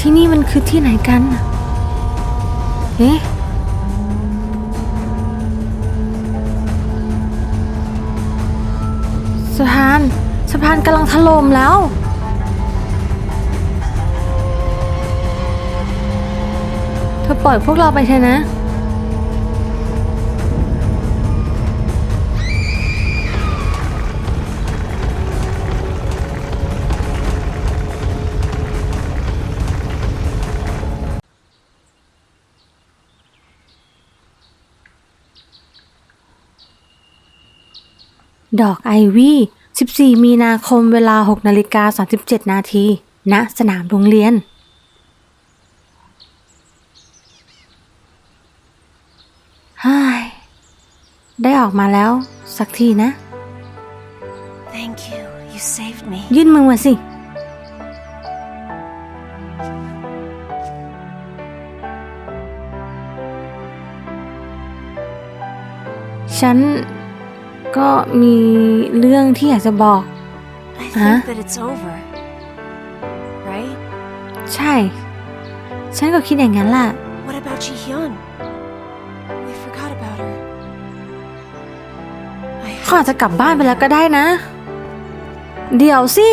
ที่นี่มันคือที่ไหนกันเอ๊ะสะพานสะพานกำลังถล่มแล้ว เธอปล่อยพวกเราไปเถอะนะ ดอกไอวี่ 14 มีนาคมเวลา 6 นาฬิกา 37 นาที ณ สนามโรงเรียน ฮ่ายได้ออกมาแล้ว สักทีนะ Thank you. You saved me. ยื่นมือมาสิ ฉัน ก็มีเรื่องที่อยากจะบอก I Huh? think that it's over. Right? ใช่ ฉันก็คิดอย่างนั้นแหละ What about Ji Hyun? We forgot about her. I เขาอาจจะกลับบ้านไปแล้วก็ได้นะ เดี๋ยวสิ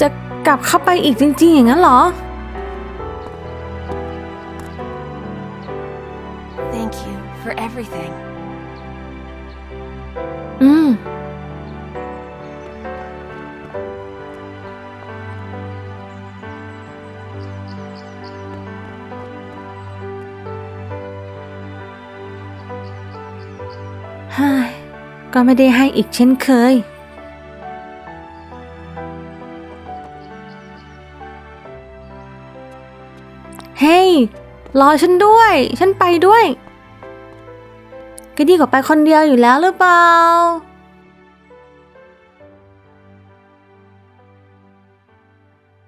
จะกลับเข้าไปอีกจริง ๆ อย่างนั้นเหรอ thank you for everything. อืม ฮ่ายก็ไม่ได้ให้อีกเช่นเคย เฮ้ย รอฉันด้วย ฉันไปด้วย ก็ดีกว่าไปคนเดียวอยู่แล้วหรือเปล่า